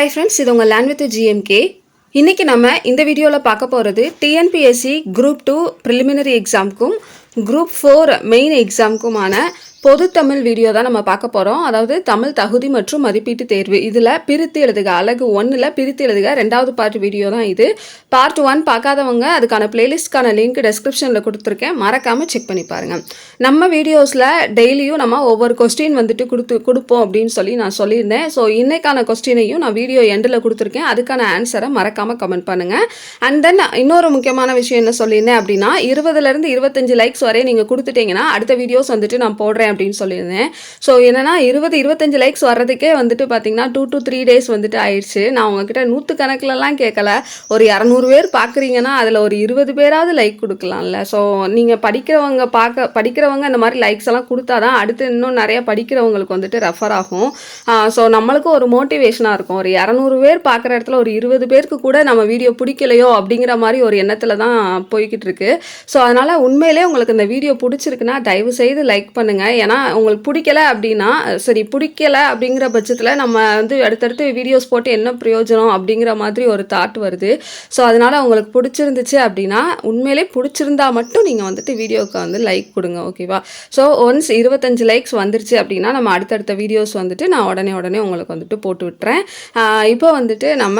Hi friends இது உங்கள் land with GMK இன்றைக்கி நம்ம இந்த வீடியோவில் பார்க்க போகிறது டிஎன்பிஎஸ்சி குரூப் டூ ப்ரிலிமினரி எக்ஸாமுக்கும் குரூப் ஃபோர் மெயின் எக்ஸாமுக்குமான பொது தமிழ் வீடியோ தான் நம்ம பார்க்க போகிறோம் அதாவது தமிழ் தகுதி மற்றும் மதிப்பீட்டு தேர்வு. இதில் பிரித்து எழுதுக. அழகு ஒன்றில் பிரித்து எழுதுக. ரெண்டாவது பார்ட் வீடியோ தான் இது. பார்ட் ஒன் பார்க்காதவங்க அதுக்கான பிளேலிஸ்ட்கான லிங்க் டெஸ்கிரிப்ஷனில் கொடுத்துருக்கேன். மறக்காமல் செக் பண்ணி பாருங்கள் நம்ம வீடியோஸில் டெய்லியும் நம்ம ஒவ்வொரு கொஸ்டின் வந்துட்டு கொடுத்து கொடுப்போம் அப்படின்னு சொல்லி நான் சொல்லியிருந்தேன். ஸோ இன்றைக்கான கொஸ்டினையும் நான் வீடியோ எண்டில் கொடுத்துருக்கேன். அதுக்கான ஆன்சரை மறக்காமல் கமெண்ட் பண்ணுங்கள் அண்ட் தென் இன்னொரு முக்கியமான விஷயம் என்ன சொல்லியிருந்தேன் அப்படின்னா இருபதுலேருந்து இருபத்தஞ்சு லைக்ஸ் வரை நீங்கள் கொடுத்துட்டீங்கன்னா அடுத்த வீடியோஸ் வந்துட்டு நான் போடுறேன் அப்படின்னு சொல்லியிருந்தேன். ஸோ என்னன்னா இருபது இருபத்தஞ்சு லைக்ஸ் வர்றதுக்கே வந்துட்டு பார்த்தீங்கன்னா டூ டூ த்ரீ டேஸ் வந்துட்டு ஆயிடுச்சு. நான் உங்ககிட்ட நூற்று கணக்கிலலாம் கேட்கல ஒரு இரநூறு பேர் பார்க்குறீங்கன்னா அதில் ஒரு இருபது பேராவது லைக் கொடுக்கலாம்ல. ஸோ நீங்கள் படிக்கிறவங்க பார்க்க படிக்கிறவங்க இந்த மாதிரி லைக்ஸ் எல்லாம் கொடுத்தா தான் அடுத்து இன்னும் நிறைய படிக்கிறவங்களுக்கு வந்துட்டு ரெஃபர் ஆகும். ஸோ நம்மளுக்கும் ஒரு மோட்டிவேஷனாக இருக்கும். ஒரு இரநூறு பேர் பார்க்குற இடத்துல ஒரு இருபது பேருக்கு கூட நம்ம வீடியோ பிடிக்கலையோ அப்படிங்கிற மாதிரி ஒரு எண்ணத்தில் தான் போய்கிட்டு இருக்கு. ஸோ அதனால் உண்மையிலே உங்களுக்கு இந்த வீடியோ பிடிச்சிருக்குன்னா தயவு செய்து லைக் பண்ணுங்கள் ஏன்னா உங்களுக்கு பிடிக்கல அப்படின்னா சரி பிடிக்கல அப்படிங்கிற பட்சத்தில் நம்ம வந்து அடுத்தடுத்து வீடியோஸ் போட்டு என்ன பிரயோஜனம் அப்படிங்கிற மாதிரி ஒரு தாட் வருது. ஸோ அதனால் உங்களுக்கு பிடிச்சிருந்துச்சு அப்படின்னா உண்மையிலே பிடிச்சிருந்தா மட்டும் நீங்கள் வந்துட்டு வீடியோவுக்கு வந்து லைக் கொடுங்க ஓகேவா ஸோ ஒன்ஸ் இருபத்தஞ்சு லைக்ஸ் வந்துருச்சு அப்படின்னா நம்ம அடுத்தடுத்த வீடியோஸ் வந்துட்டு நான் உடனே உடனே உங்களுக்கு வந்துட்டு போட்டு விட்டுறேன். இப்போ வந்துட்டு நம்ம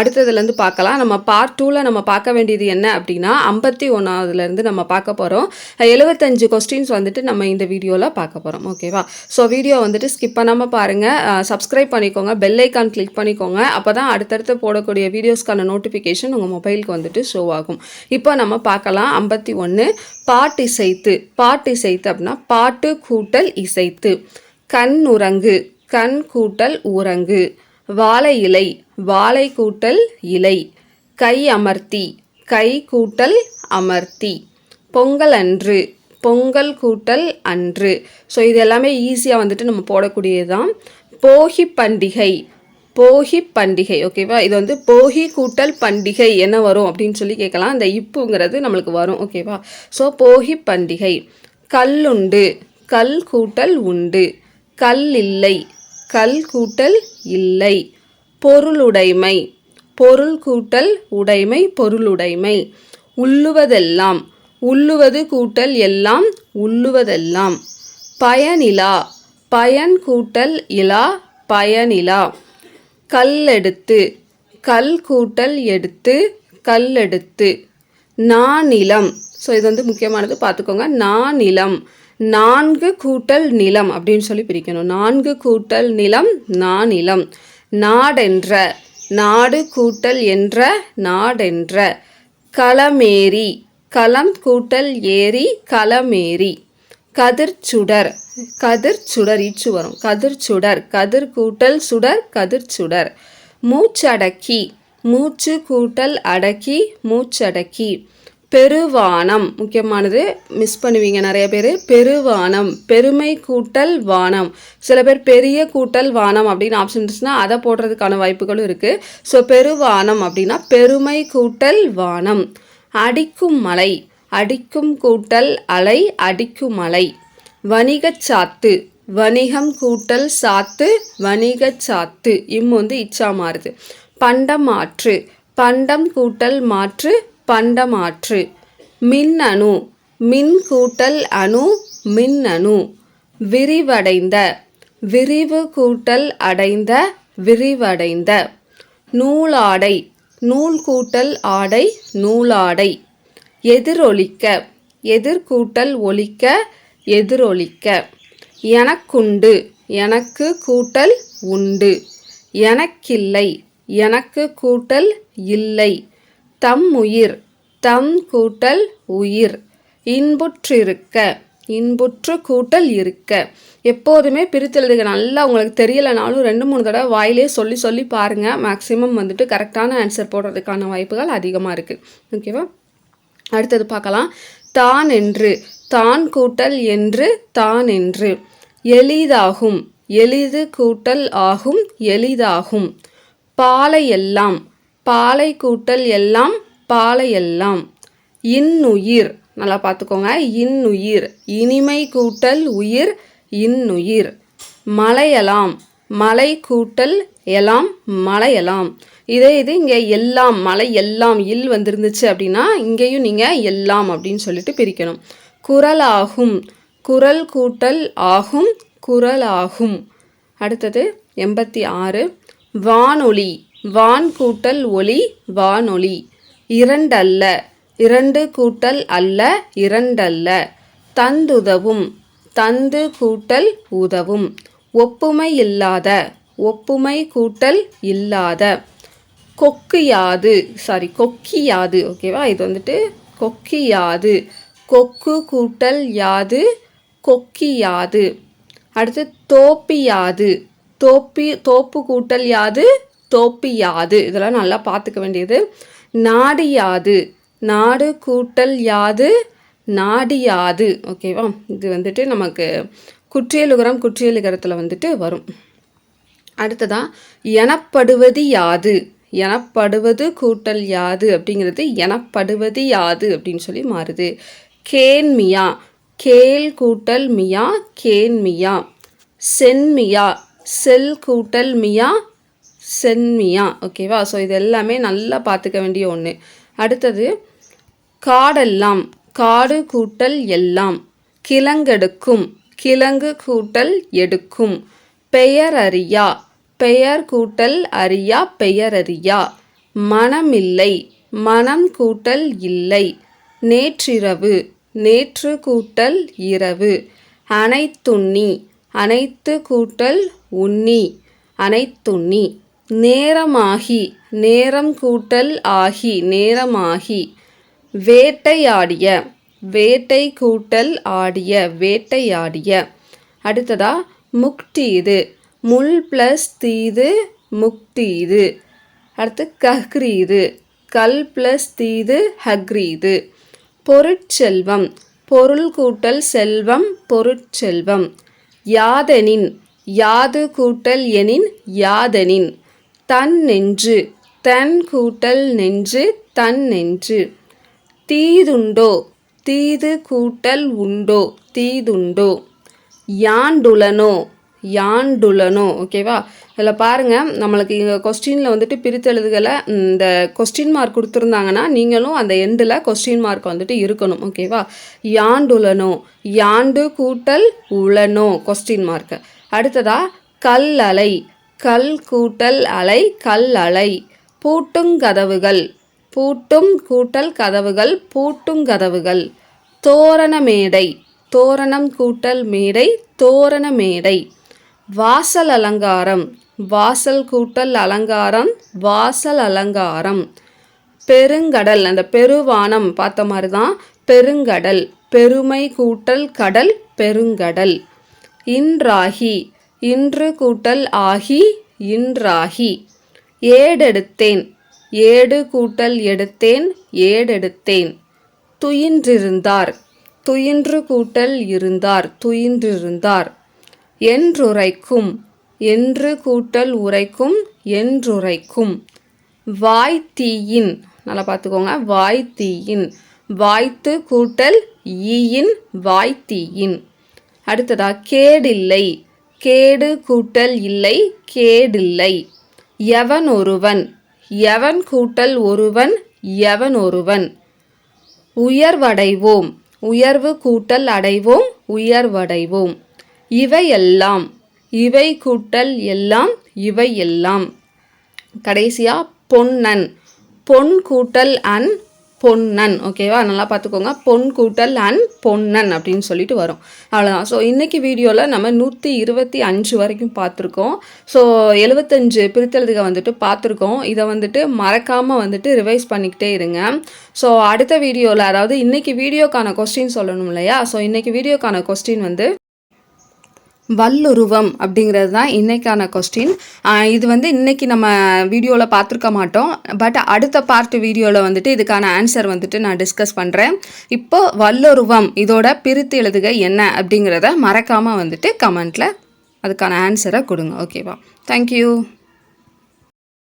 அடுத்ததுலேருந்து பார்க்கலாம். நம்ம பார்ட் டூவில் நம்ம பார்க்க வேண்டியது என்ன அப்படின்னா ஐம்பத்தி ஒன்றாவதுலேருந்து நம்ம பார்க்க போகிறோம் எழுபத்தஞ்சு கொஸ்டின்ஸ் வந்துட்டு நம்ம இந்த வீடியோவில் பார்க்க போகிறோம் ஓகேவா ஸோ வீடியோ வந்துட்டு ஸ்கிப் பண்ணாமல் பாருங்கள் சப்ஸ்கிரைப் பண்ணிக்கோங்க. பெல் ஐக்கான் கிளிக் பண்ணிக்கோங்க. அப்போ தான் அடுத்தடுத்து போடக்கூடிய வீடியோஸ்க்கான நோட்டிஃபிகேஷன் உங்கள் மொபைலுக்கு வந்துட்டு ஷோ ஆகும். இப்போ நம்ம பார்க்கலாம். ஐம்பத்தி ஒன்று பாட்டு இசைத்து. பாட்டு இசைத்து அப்படின்னா பாட்டு கூட்டல் இசைத்து. கண் உறங்கு. கண் கூட்டல் உறங்கு. வாழை இலை. வாழை கூட்டல் இலை. கை அமர்த்தி. கை கூட்டல் அமர்த்தி. பொங்கல் அன்று. பொங்கல் கூட்டல் அன்று. ஸோ இது எல்லாமே ஈஸியாக வந்துட்டு நம்ம போடக்கூடியது தான் போகி பண்டிகை. போகி பண்டிகை ஓகேவா இது வந்து போகி கூட்டல் பண்டிகை என்ன வரும் அப்படின்னு சொல்லி கேட்கலாம். இந்த இப்புங்கிறது நம்மளுக்கு வரும் ஓகேவா ஸோ போகி பண்டிகை. கல்லுண்டு கல் கூட்டல் உண்டு. கல் இல்லை. கல் கூட்டல் இல்லை. பொருளுடைமை பொருள் கூட்டல் உடைமை பொருளுடைமை உள்ளுவதெல்லாம். உள்ளுவது கூட்டல் எல்லாம் உள்ளுவதெல்லாம். பயனிலா பயன் கூட்டல் இலா பயனிலா. கல்லெடுத்து கல் கூட்டல் எடுத்து கல்லெடுத்து. நானிலம் ஸோ இது வந்து முக்கியமானது. பார்த்துக்கோங்க. நானிலம் நான்கு கூட்டல் நிலம் அப்படின்னு சொல்லி பிரிக்கணும். நான்கு கூட்டல் நிலம் நானிலம் நாடென்ற நாடு கூட்டல் என்ற நாடென்ற. களமேரி களம் கூட்டல் ஏரி களமேரி கதிர்ச்சுடர் கதிர்ச்சுடர் ஈச்சு வரும். கதிர்ச்சுடர் கதிர் கூட்டல் சுடர் கதிர்ச்சுடர் மூச்சடக்கி. மூச்சு கூட்டல் அடக்கி மூச்சடக்கி. பெருவானம். முக்கியமானது மிஸ் பண்ணுவீங்க நிறைய பேர். பெருவானம். பெருமை கூட்டல் வானம். சில பேர் பெரிய கூட்டல் வானம் அப்படின்னு ஆப்ஷன் இருந்துச்சுன்னா அதை போடுறதுக்கான வாய்ப்புகளும் இருக்குது ஸோ பெருவானம் அப்படின்னா பெருமை கூட்டல் வானம். அடிக்கும் மலை அடிக்கும் கூட்டல் அலை அடிக்கும் மலை. வணிகச் சாத்து வணிகம் கூட்டல் சாத்து வணிகச் சாத்து. இம் வந்து இச்சா மாறுது. பண்டம் ஆற்று பண்டம் கூட்டல் மாற்று பண்டமாற்று மின்னணு மின் கூட்டல் அணு மின்னணு விரிவடைந்த விரிவு கூட்டல் அடைந்த விரிவடைந்த. நூலாடை நூல் கூட்டல் ஆடை நூலாடை. எதிரொலிக்க எதிர்கூட்டல் ஒலிக்க எதிரொலிக்க. எனக்குண்டு எனக்கு கூட்டல் உண்டு. எனக்கில்லை எனக்கு கூட்டல் இல்லை. தம் உயிர் தம் கூட்டல் உயிர். இன்புற்றிருக்க இன்புற்று கூட்டல் இருக்க. எப்போதுமே பிரித்தெழுதுக. நல்லா உங்களுக்கு தெரியலைனாலும் ரெண்டு மூணு தடவை வாயிலே சொல்லி சொல்லி பாருங்கள் மேக்ஸிமம் வந்துட்டு கரெக்டான ஆன்சர் போடுறதுக்கான வாய்ப்புகள் அதிகமாக இருக்குது ஓகேவா அடுத்தது பார்க்கலாம். தான் என்று. தான் கூட்டல் என்று தான் என்று. எளிதாகும். எளிது கூட்டல் ஆகும் எளிதாகும். பாலை எல்லாம் பாலை கூட்டல் எல்லாம் பாலை எல்லாம் இன்னுயிர். நல்லா பார்த்துக்கோங்க இன்னுயிர். இனிமை கூட்டல் உயிர் இன்னுயிர். மலையலாம். மலை கூட்டல் எலாம் மலையலாம். இதே இது இங்கே எல்லாம் மலை எல்லாம் இல் வந்திருந்துச்சு அப்படின்னா இங்கேயும் நீங்கள் எல்லாம் அப்படின்னு சொல்லிட்டு பிரிக்கணும். குரலாகும். குரல் கூட்டல் ஆகும் குரலாகும். அடுத்தது எண்பத்தி ஆறு. வானொலி. வான் கூட்டல் ஒளி வானொலி. இரண்டல்ல. இரண்டு கூட்டல் அல்ல இரண்டல்ல. தந்துதவும் தந்து கூட்டல் உதவும் ஒப்புமை இல்லாத ஒப்புமை கூட்டல் இல்லாத. கொக்கியாது சாரி கொக்கியாது ஓகேவா இது வந்துட்டு கொக்கியாது கொக்கு கூட்டல் யாது கொக்கியாது அடுத்து தோப்பியாது தோப்பி தோப்பு கூட்டல் யாது தோப்பியாது இதெல்லாம் நல்லா பார்த்துக்க வேண்டியது. நாடியாது நாடு கூட்டல் யாது நாடியாது ஓகேவா இது வந்துட்டு நமக்கு குற்றியலுகரம் குற்றியலுகரத்தில் வந்துட்டு வரும். அடுத்ததா எனப்படுவது யாது. எனப்படுவது கூட்டல் யாது அப்படிங்கிறது எனப்படுவது யாது அப்படின்னு சொல்லி மாறுது. கேன்மியா கேல் கூட்டல் மியா கேன்மியா சென்மியா செல் கூட்டல் மியா சென்மியா ஓகேவா ஸோ இது எல்லாமே நல்லா பார்த்துக்க வேண்டிய ஒன்று அடுத்தது காடெல்லாம் காடு கூட்டல் எல்லாம் கிழங்கெடுக்கும் கிழங்கு கூட்டல் எடுக்கும். பெயர் அறியா பெயர் கூட்டல் அறியா பெயர் அறியா மனமில்லை மனம் கூட்டல் இல்லை. நேற்றிரவு நேற்று கூட்டல் இரவு. அனைத்துண்ணி அனைத்து கூட்டல் உண்ணி. அனைத்துண்ணி நேரமாகி நேரம் கூட்டல் ஆகி நேரமாகி. வேட்டையாடிய வேட்டை கூட்டல் ஆடிய வேட்டையாடிய. அடுத்ததா இது முள் ப்ளஸ் தீது முக்தீது. அடுத்து கஹ்ரீது கல் ப்ளஸ் தீது ஹக்ரீது. பொருட்செல்வம். பொருள் கூட்டல் செல்வம் பொருட்செல்வம். யாதெனின். யாது கூட்டல் எனின் யாதெனின். தன் நெஞ்சு. தன் கூட்டல் நெஞ்சு தன் நெஞ்சு. தீதுண்டோ? தீது கூட்டல் உண்டோ? தீதுண்டோ? யாண்டுலனோ யாண்டுலனோ ஓகேவா இதில் பாருங்கள் நம்மளுக்கு இங்கே கொஸ்டினில் வந்துட்டு பிரித்தெழுதுகளை இந்த கொஸ்டின் மார்க் கொடுத்துருந்தாங்கன்னா நீங்களும் அந்த எண்டில் கொஸ்டின் மார்க் வந்துட்டு இருக்கணும். ஓகேவா யாண்டுலனோ யாண்டு கூட்டல் உளனோ? கொஸ்டின் மார்க்கு அடுத்ததா கல் அலை கல் கூட்டல் அலை கல் அலை. பூட்டுங்கதவுகள் பூட்டும் கூட்டல் கதவுகள் பூட்டும் கதவுகள். தோரண மேடை தோரணம் கூட்டல் மேடை தோரண மேடை. வாசல் அலங்காரம் வாசல் கூட்டல் அலங்காரம் வாசல் அலங்காரம். பெருங்கடல் அந்த பெருவானம் பார்த்த மாதிரி தான் பெருங்கடல் பெருமை கூட்டல் கடல் பெருங்கடல். இன்றாகி இன்று கூட்டல் ஆகி இன்றாகி. ஏடெடுத்தேன் ஏடு கூட்டல் எடுத்தேன் ஏடெடுத்தேன். துயின்றிருந்தார். துயின்று கூட்டல் இருந்தார் துயின்றிருந்தார். என்றுரைக்கும் என்று கூட்டல் உரைக்கும் என்றுரைக்கும். வாய்த்தீயின் நல்லா பார்த்துக்கோங்க வாய்த்தீயின். வாய்த்து கூட்டல் ஈயின் வாய்த்தீயின். அடுத்ததா கேடில்லை. கேடு கூட்டல் இல்லை கேடில்லை. எவன் ஒருவன் எவன் கூட்டல் ஒருவன் எவன் ஒருவன்? உயர்வடைவோம். உயர்வு கூட்டல் அடைவோம் உயர்வடைவோம். இவை எல்லாம் இவை கூட்டல் எல்லாம் இவை எல்லாம் கடைசியா பொன்னன். பொன் கூட்டல் அன் பொன்னன் ஓகேவா நல்லா பார்த்துக்கோங்க. பொன் கூட்டல் அண்ட் பொன்னன் அப்படின்னு சொல்லிட்டு வரும். அவ்வளோதான் ஸோ இன்றைக்கி வீடியோவில் நம்ம நூற்றி இருபத்தி அஞ்சு வரைக்கும் பார்த்துருக்கோம். ஸோ எழுபத்தஞ்சு பிரித்தெழுதுக வந்துட்டு பார்த்துருக்கோம். இதை வந்துட்டு மறக்காமல் வந்துட்டு ரிவைஸ் பண்ணிக்கிட்டே இருங்க. ஸோ அடுத்த வீடியோவில் அதாவது இன்றைக்கி வீடியோக்கான கொஸ்டின் சொல்லணும் இல்லையா? ஸோ இன்றைக்கி வீடியோக்கான கொஸ்டின் வந்து வல்லுருவம் அப்படிங்கிறது தான் இன்றைக்கான கொஸ்டின் இது வந்து இன்றைக்கி நம்ம வீடியோவில் பார்த்துருக்க மாட்டோம். பட் அடுத்த பார்ட் வீடியோவில் வந்துட்டு இதுக்கான ஆன்சர் வந்துட்டு நான் டிஸ்கஸ் பண்ணுறேன் இப்போ வல்லுருவம் இதோட பிரித்து எழுதுக என்ன அப்படிங்கிறத மறக்காமல் வந்துட்டு கமெண்ட்டில் அதுக்கான ஆன்சரை கொடுங்க. ஓகேவா தேங்க்யூ